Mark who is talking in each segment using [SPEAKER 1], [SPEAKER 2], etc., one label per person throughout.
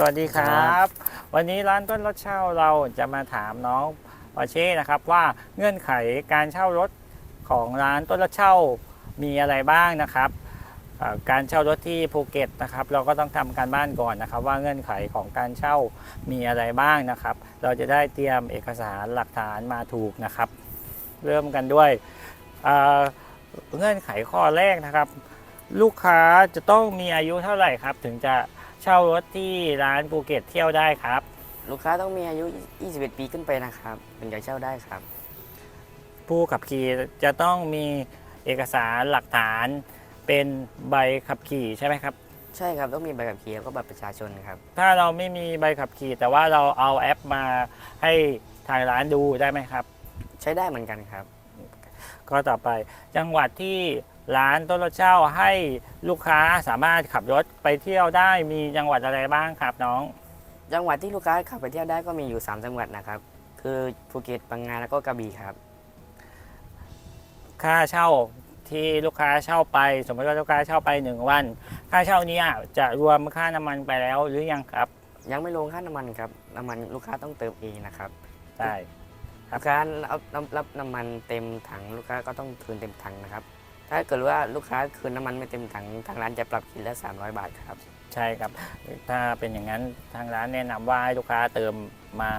[SPEAKER 1] สวัสดีครับ วันนี้ร้านต้นรถเช่าเราจะมาถามน้องปอเช่นะครับว่าเงื่อนไขการเช่ารถของร้านต้นรถเช่ามีอะไรบ้างนะครับการเช่ารถที่ภูเก็ตนะครับ เราก็ต้องทำการบ้านก่อนนะครับ ว่าเงื่อนไขของการเช่ามีอะไรบ้างนะครับ เราจะได้เตรียมเอกสารหลักฐานมาถูกนะครับ เริ่มกันด้วยเเงื่อนไขข้อแรกนะครับ ลูกค้าจะต้องมีอายุเท่าไหร่ครับ ถึงจะ เช่ารถที่ร้านภูเก็ตเที่ยวได้ครับ
[SPEAKER 2] ลูกค้าต้องมีอายุ 21 ปีขึ้นไปนะครับถึงจะเช่าได้ครับ
[SPEAKER 1] ผู้ขับขี่จะต้องมีเอกสารหลักฐาน เป็นใบขับขี่ใช่ไหมครับ
[SPEAKER 2] ใช่ครับต้องมีใบขับขี่แล้วก็บัตรประชาชนครับ
[SPEAKER 1] ถ้าเราไม่มีใบขับขี่ แต่ว่าเราเอาแอปมาให้ทางร้านดูได้ไหมครับ
[SPEAKER 2] ใช้ได้เหมือนกันครับ
[SPEAKER 1] ก็ต่อไปจังหวัดที่ ร้านต้นรถเช่าให้ลูกค้าสามารถขับรถไปเที่ยวได้มีจังหวัดอะไรบ้างครับน้อง
[SPEAKER 2] จังหวัดที่ลูกค้าขับไปเที่ยวได้ก็มีอยู่ 3 จังหวัดนะครับ คือภูเก็ต ปังงา แล้วก็กระบี่ครับ
[SPEAKER 1] ค่าเช่าที่ลูกค้าเช่าไป สมมติว่าลูกค้าเช่าไปหนึ่งวัน ค่าเช่าเนี้จะรวมค่าน้ำมันไปแล้วหรือยังครับ
[SPEAKER 2] ยังไม่ลงค่าน้ำมันครับ น้ำมันลูกค้าต้องเติมเองนะครับ
[SPEAKER 1] ใช่ครับ
[SPEAKER 2] ลูกค้ารับรับรับน้ำมันเต็มถังลูกค้าก็ต้องคืนเต็มถังนะครับ ถ้าเกิดว่าลูกค้าคืนน้ำมันไม่เต็มถังทางร้านจะปรับขีดละ 300 บาทครับ
[SPEAKER 1] ใช่ครับ ถ้าเป็นอย่างนั้นทางร้านแนะนำว่าให้ลูกค้าเติมมา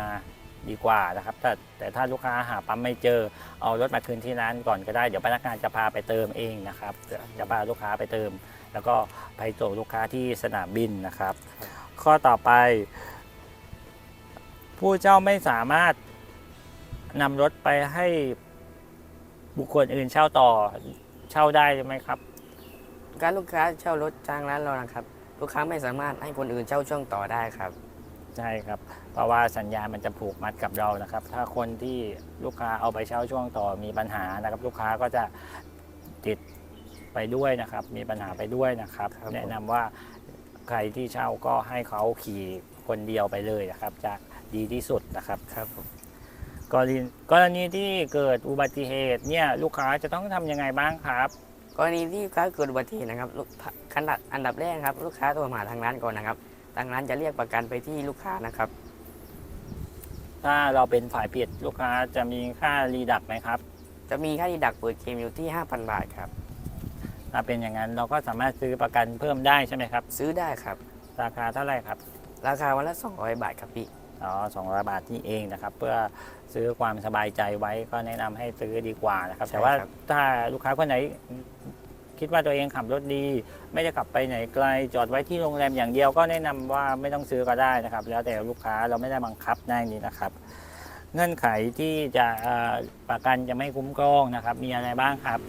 [SPEAKER 1] ดีกว่านะครับ แต่แต่ถ้าลูกค้าหาปั๊มไม่เจอเอารถมาคืนที่ร้านก่อนก็ได้ เดี๋ยวพนักงานจะพาไปเติมเองนะครับ จะพาลูกค้าไปเติม แล้วก็ไปส่งลูกค้าที่สนามบินนะครับ ข้อต่อไป ผู้เจ้าไม่สามารถนำรถไปให้บุคคลอื่นเช่าต่อ เช่าได้ไหมครับ
[SPEAKER 2] การลูกค้าเช่ารถจ้างร้านเรานะครับ ลูกค้าไม่สามารถให้คนอื่นเช่าช่วงต่อได้ครับ
[SPEAKER 1] ใช่ครับ เพราะว่าสัญญามันจะผูกมัดกับเรานะครับ ถ้าคนที่ลูกค้าเอาไปเช่าช่วงต่อมีปัญหานะครับ ลูกค้าก็จะติดไปด้วยนะครับ มีปัญหาไปด้วยนะครับ
[SPEAKER 2] ครับผม
[SPEAKER 1] แนะนำว่าใครที่เช่าก็ให้เขาขี่คนเดียวไปเลยนะครับ จะดีที่สุดนะครับ
[SPEAKER 2] ครับผม
[SPEAKER 1] กรณีกรณีที่เกิดอุบัติเหตุเนี่ยลูกค้าจะต้องทำยังไงบ้างครับ
[SPEAKER 2] กรณีที่ลูกค้าเกิดอุบัติเหตุนะครับลูกขั้นดับอันดับแรกครับ ลูกค้าโทรมาหาทางร้านก่อนนะครับ ทางร้านจะเรียกประกันไปที่ลูกค้านะครับ
[SPEAKER 1] ถ้าเราเป็นฝ่ายผิดลูกค้าจะมีค่ารีดักไหมครับ
[SPEAKER 2] จะมีค่าดีดักเปิดเคลมอยู่ที่ 5,000 บาทครับ
[SPEAKER 1] ถ้าเป็นอย่างนั้นเราก็สามารถซื้อประกันเพิ่มได้ใช่ไหมครับ
[SPEAKER 2] ซื้อได้ครับ
[SPEAKER 1] ราคาเท่าไหร่ครับ
[SPEAKER 2] ราคาวันละ200บาทครับพี่
[SPEAKER 1] อ๋อ200บาทนี่เองนะครับ เพื่อซื้อความสบายใจไว้ก็แนะนำให้ซื้อดีกว่านะครับ
[SPEAKER 2] ใช่
[SPEAKER 1] แต่ว่า
[SPEAKER 2] ครับ
[SPEAKER 1] ถ้าลูกค้าคนไหนคิดว่าตัวเองขับรถดี ไม่ได้ขับไปไหนไกลจอดไว้ที่โรงแรมอย่างเดียวก็แนะนำว่าไม่ต้องซื้อก็ได้นะครับ แล้วแต่ลูกค้าเราไม่ได้บังคับได้นี่นะครับเงื่อนไขที่จะเอ่อประกันจะไม่คุ้มครองนะครับ มีอะไรบ้างครับ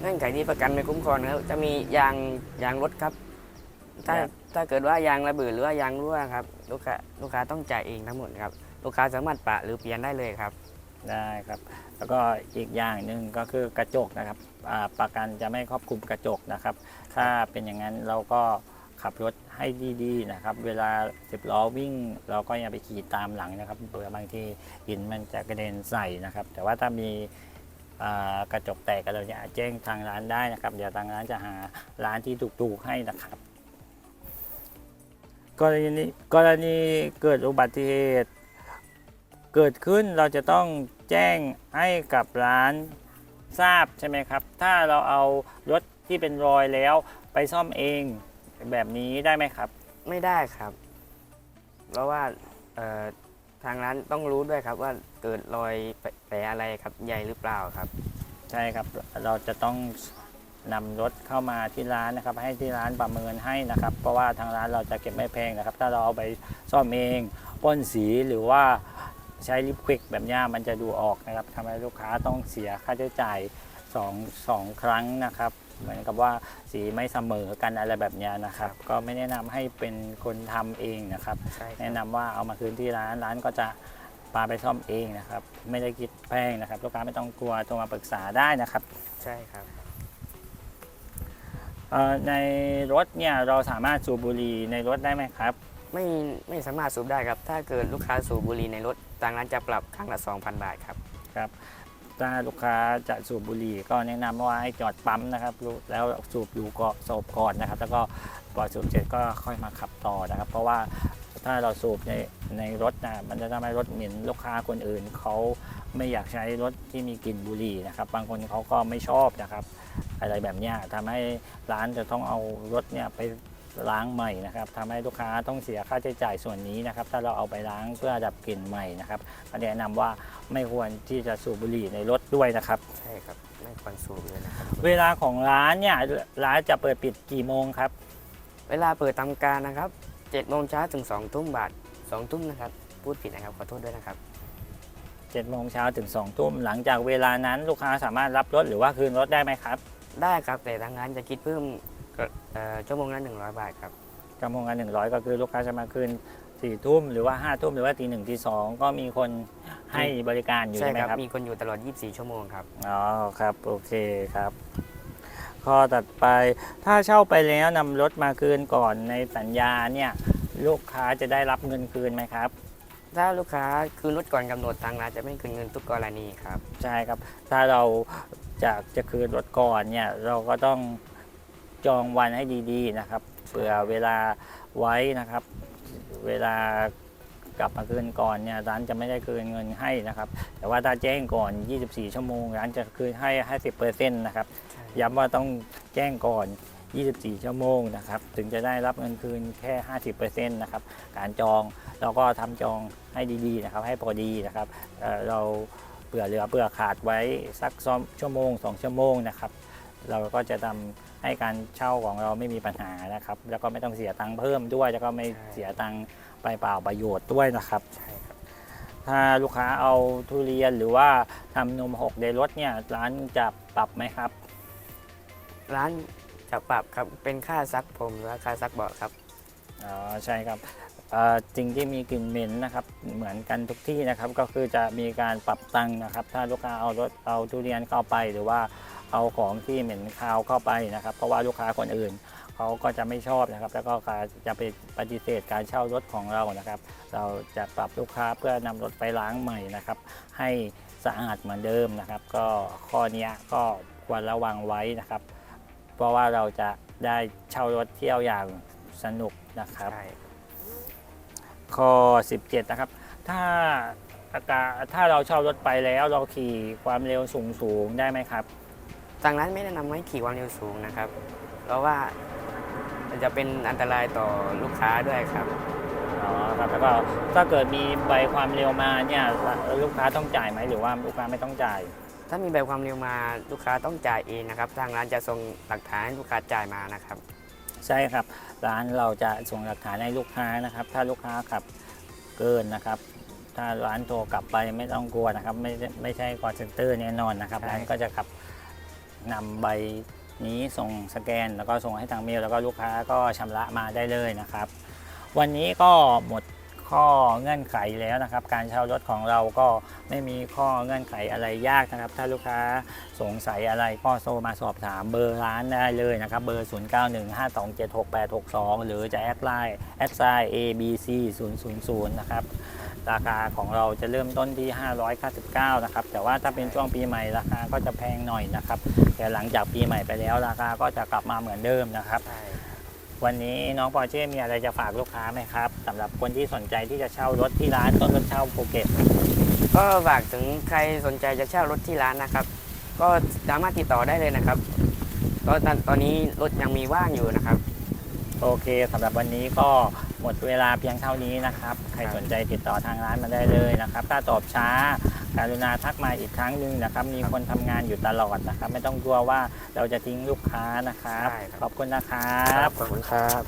[SPEAKER 2] เงื่อนไขที่ประกันไม่คุ้มครองนะครับจะมียางยางรถครับ ถ้า
[SPEAKER 1] ครับ
[SPEAKER 2] ถ้าเกิดว่ายางระเบิดหรือว่ายางรั่วครับลูกค้าลูกค้าต้องจ่ายเองทั้งหมดครับ ลูกค้าสามารถปะหรือเปลี่ยนได้เลยครับ
[SPEAKER 1] ได้ครับ แล้วก็อีกอย่างหนึ่งก็คือกระจกนะครับอ่าประกันจะไม่ครอบคลุมกระจกนะครับ ถ้าเป็นอย่างนั้นเราก็ขับรถให้ดีๆนะครับ เวลาสิบล้อวิ่ง เราก็อย่าไปขี่ตามหลังนะครับเผื่อบางทีหินมันจะกระเด็นใส่นะครับ แต่ว่าถ้ามีอ่ากระจกแตกก็เราจะแจ้งทางร้านได้นะครับ เดี๋ยวทางร้านจะหาร้านที่ถูกๆให้นะครับ กรณีกรณีเกิดอุบัติเหตุ เกิดขึ้นเราจะต้องแจ้งให้กับร้านทราบใช่ไหมครับ ถ้าเราเอารถที่เป็นรอยแล้วไปซ่อมเองแบบนี้ได้ไหมครับ
[SPEAKER 2] ไม่ได้ครับ เพราะว่าเอ่อทางร้านต้องรู้ด้วยครับว่าเกิดรอยแผลอะไรครับใหญ่หรือเปล่าครับ
[SPEAKER 1] ใช่ครับเราจะต้อง นำรถเข้ามาที่ร้านนะครับ ให้ที่ร้านประเมินให้นะครับ เพราะว่าทางร้านเราจะเก็บไม่แพงนะครับ ถ้าเราเอาไปซ่อมเองพ่นสีหรือว่าใช้ลิปควิกแบบเนี้ยมันจะดูออกนะครับทำให้ลูกค้าต้องเสียค่าใช้จ่ายสองสองครั้งนะครับ เหมือนกับว่าสีไม่เสมอกันอะไรแบบเนี้ยนะครับ ก็ไม่แนะนำให้เป็นคนทำเองนะครับ
[SPEAKER 2] ใช่ค
[SPEAKER 1] แนะ
[SPEAKER 2] รับ
[SPEAKER 1] นำว่าเอามาคืนที่ร้านร้านก็จะพาไปซ่อมเองนะครับ ไม่ได้คิดแพงนะครับ ลูกค้าไม่ต้องกลัวโทรมาปรึกษาได้นะครับ
[SPEAKER 2] ใช่ครับ
[SPEAKER 1] เอ่อ ในรถเนี่ยเราสามารถสูบบุหรี่ในรถได้ไหมครับ
[SPEAKER 2] ไม่ไม่สามารถสูบได้ครับ ถ้าเกิดลูกค้าสูบบุหรี่ในรถทางร้านจะปรับครั้งละ 2,000 บาทครับ
[SPEAKER 1] ครับถ้าลูกค้าจะสูบบุหรี่ก็แนะนำว่าให้จอดปั๊มนะครับรู้แล้วสูบดูก็สูบก่อนนะครับ แล้วก็พอสูบเสร็จก็ค่อยมาขับต่อนะครับ เพราะว่าถ้าเราสูบในในรถนะมันจะทำให้รถเหม็นลูกค้าคนอื่นเขาไม่อยากใช้รถที่มีกลิ่นบุหรี่นะครับ บางคนเขาก็ไม่ชอบนะครับ อะไรแบบเนี้ยทำให้ร้านจะต้องเอารถเนี่ยไปล้างใหม่นะครับทำให้ลูกค้าต้องเสียค่าใช้จ่ายส่วนนี้นะครับ ถ้าเราเอาไปล้างเพื่อดับกลิ่นใหม่นะครับก็แนะนำว่าไม่ควรที่จะสูบบุหรี่ในรถด้วยนะครับ
[SPEAKER 2] ใช่ครับ ไม่ควรสูบเลยนะครับ
[SPEAKER 1] เวลาของร้านเนี่ยร้านจะเปิดปิดกี่โมงครับ
[SPEAKER 2] เวลาเปิดทำการนะครับ7โมงเช้าถึง2ทุ่มบาท2ทุ่มนะครับ พูดผิดนะครับขอโทษด้วยนะครับ
[SPEAKER 1] 7โมงเช้าถึง2ทุ่มหลังจากเวลานั้นลูกค้าสามารถรับรถหรือว่าคืนรถได้ไหมครับ
[SPEAKER 2] ได้ครับแต่ทางร้านจะคิดเพิ่มก็เอ่อชั่วโมงละ100 บาทครับ
[SPEAKER 1] ชั่วโมงละ100ก็คือลูกค้าจะมาคืน4ทุ่มหรือว่า5ทุ่มหรือว่าตีหนึ่งตีสองก็มีคนให้บริการอยู่
[SPEAKER 2] ใช่
[SPEAKER 1] ใช่ไหม
[SPEAKER 2] ครับ
[SPEAKER 1] ครับ
[SPEAKER 2] มีคนอยู่ตลอด 24 ชั่วโมงครับ
[SPEAKER 1] อ๋อครับ โอเคครับ ข้อตัดไปถ้าเช่าไปแล้วนำรถมาคืนก่อนในสัญญาเนี่ย ลูกค้าจะได้รับเงินคืนไหมครับ
[SPEAKER 2] ถ้าลูกค้าคืนรถก่อนกำหนดทางร้านจะไม่คืนเงินทุกกรณีครับ
[SPEAKER 1] ใช่ครับ ถ้าเราจะจะคืนรถก่อนเนี่ยเราก็ต้องจองวันให้ดีๆนะครับเผื่อเวลาไว้นะครับ เวลากลับมาคืนก่อนเนี่ยร้านจะไม่ได้คืนเงินให้นะครับ แต่ว่าถ้าแจ้งก่อน 24 ชั่วโมงร้านจะคืนให้ 50%นะครับย้ำว่าต้องแจ้งก่อน 24 ชั่วโมงนะครับ ถึงจะได้รับเงินคืนแค่ 50%นะครับ การจองเราก็ทำจองให้ดีๆนะครับ ให้พอดีนะครับเเราเผื่อเหลือเผื่อขาดไว้สักสองชั่วโมง 2 ชั่วโมงนะครับ เราก็จะทำให้การเช่าของเราไม่มีปัญหานะครับ แล้วก็ไม่ต้องเสียตังค์เพิ่มด้วย แล้วก็ไม่เสียตังค์ไปเปล่าประโยชน์ด้วยนะครับ
[SPEAKER 2] ใช่ครับ
[SPEAKER 1] ถ้าลูกค้าเอาทุเรียนหรือว่าทำนมหกในรถเนี่ยร้านจะปรับไหมครับ
[SPEAKER 2] ร้าน จะปรับครับเป็นค่าซักผมหรือว่าค่าซักเบาะครับ
[SPEAKER 1] อ๋อใช่ครับเอ่อสิ่งที่มีกลิ่นเหม็นนะครับเหมือนกันทุกที่นะครับก็คือจะมีการปรับตังค์นะครับ ถ้าลูกค้าเอารถเอาทุเรียนเข้าไปหรือว่าเอาของที่เหม็นคาวเข้าไปนะครับ เพราะว่าลูกค้าคนอื่นเขาก็จะไม่ชอบนะครับ แล้วก็จะไปปฏิเสธการเช่ารถของเรานะครับ เราจะปรับลูกค้าเพื่อนำรถไปล้างใหม่นะครับ ให้สะอาดเหมือนเดิมนะครับ ก็ข้อเนี้ยก็ควรระวังไว้นะครับ เพราะว่าเราจะได้เช่ารถเที่ยวอย่างสนุกนะครับ
[SPEAKER 2] ใช่
[SPEAKER 1] ข้อ 17 นะครับ ถ้าอากาศถ้าเราเช่ารถไปแล้วเราขี่ความเร็วสูงสูงๆได้ไหมครับ
[SPEAKER 2] ทางร้านไม่แนะนำให้ขี่ความเร็วสูงนะครับ เพราะว่ามันจะเป็นอันตรายต่อลูกค้าด้วยครับ
[SPEAKER 1] อ๋อครับแล้วก็ถ้าเกิดมีใบความเร็วมาเนี่ยลูกค้าต้องจ่ายไหมหรือว่าลูกค้าไม่ต้องจ่าย
[SPEAKER 2] ถ้ามีแบบความเร็วมาลูกค้าต้องจ่ายเองนะครับ ทางร้านจะส่งหลักฐานให้ลูกค้าจ่ายมานะครับ
[SPEAKER 1] ใช่ครับ ร้านเราจะส่งหลักฐานให้ลูกค้านะครับ ถ้าลูกค้าขับเกินนะครับ ถ้าร้านโทรกลับไปไม่ต้องกลัวนะครับ ไม่ไม่ใช่คอร์เซนเตอร์แน่นอนนะครับ
[SPEAKER 2] ใช่
[SPEAKER 1] ร้านก็จะขับนำใบนี้ส่งสแกน แล้วก็ส่งให้ทางเมลแล้วก็ลูกค้าก็ชำระมาได้เลยนะครับ วันนี้ก็หมด ข้อเงื่อนไขแล้วนะครับ การเช่ารถของเราก็ไม่มีข้อเงื่อนไขอะไรยากนะครับ ถ้าลูกค้าสงสัยอะไรก็โทรมาสอบถามเบอร์ร้านได้เลยนะครับ เบอร์ 0915276862 หรือจะแอดไลน์แอดไซน์ abc 000นะครับราคาของเราจะเริ่มต้นที่ 599 นะครับ แต่ว่าถ้าเป็นช่วงปีใหม่ราคาก็จะแพงหน่อยนะครับ แต่หลังจากปีใหม่ไปแล้วราคาก็จะกลับมาเหมือนเดิมนะครับ วันนี้น้องปอร์เช่มีอะไรจะฝากลูกค้าไหมครับสำหรับคนที่สนใจที่จะเช่ารถที่ร้านต้นรถเช่าภูเก็ต
[SPEAKER 2] ก็ฝากถึงใครสนใจจะเช่ารถที่ร้านนะครับ ก็สามารถติดต่อได้เลยนะครับก็ตอนตอนนี้รถยังมีว่างอยู่นะครับ
[SPEAKER 1] โอเคสำหรับวันนี้ก็หมดเวลาเพียงเท่านี้นะครับ ใครสนใจติดต่อทางร้านมาได้เลยนะครับ ถ้าตอบช้า การุณาทักมาอีกครั้งหนึ่งนะครับ มีคนทำงานอยู่ตลอดนะครับ ไม่ต้องกลัวว่าเราจะทิ้งลูกค้านะครับ
[SPEAKER 2] ใช่ครับ
[SPEAKER 1] ขอบคุณนะครับ
[SPEAKER 2] ขอบคุณครับ